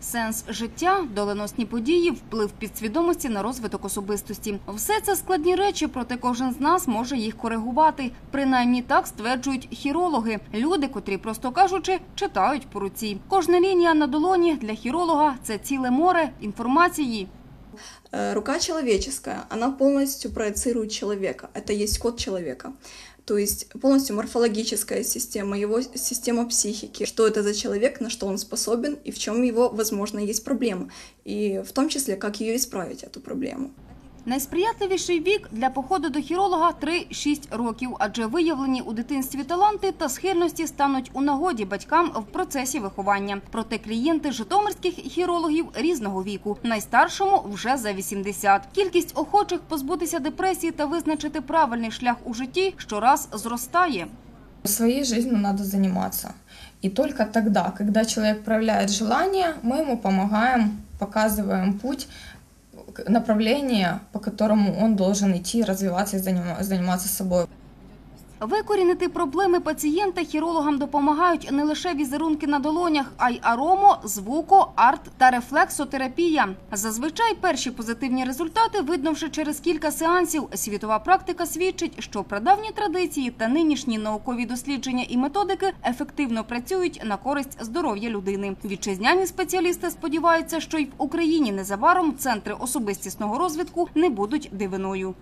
Сенс життя, доленосні події, вплив підсвідомості на розвиток особистості. Все це складні речі, проте кожен з нас може їх коригувати. Принаймні так стверджують хірологи. Люди, котрі, просто кажучи, читають по руці. Кожна лінія на долоні для хіролога це ціле море інформації. Э, Рука человеческая, она полностью проецирует человека. Это есть код человека. То есть полностью морфологическая система, его система психики, что это за человек, на что он способен и в чем его, возможно, есть проблема. И в том числе, как ее исправить, эту проблему. Найсприятливіший вік для походу до хіролога 3-6 років, адже виявлені у дитинстві таланти та схильності стануть у нагоді батькам в процесі виховання. Проте клієнти житомирських хірологів різного віку, найстаршому вже за 80. Кількість охочих позбутися депресії та визначити правильний шлях у житті щораз зростає. Своей жизнью надо заниматься. И только тогда, когда человек проявляет желание, мы ему помогаем, показываем путь, направление, по которому он должен идти, развиваться и занима- заниматься собой. Викорінити проблеми пацієнта хірологам допомагають не лише візерунки на долонях, а й аромо, звуко, арт та рефлексотерапія. Зазвичай перші позитивні результати видно вже через кілька сеансів. Світова практика свідчить, що прадавні традиції та нинішні наукові дослідження і методики ефективно працюють на користь здоров'я людини. Вітчизняні спеціалісти сподіваються, що й в Україні незабаром центри особистісного розвитку не будуть дивиною.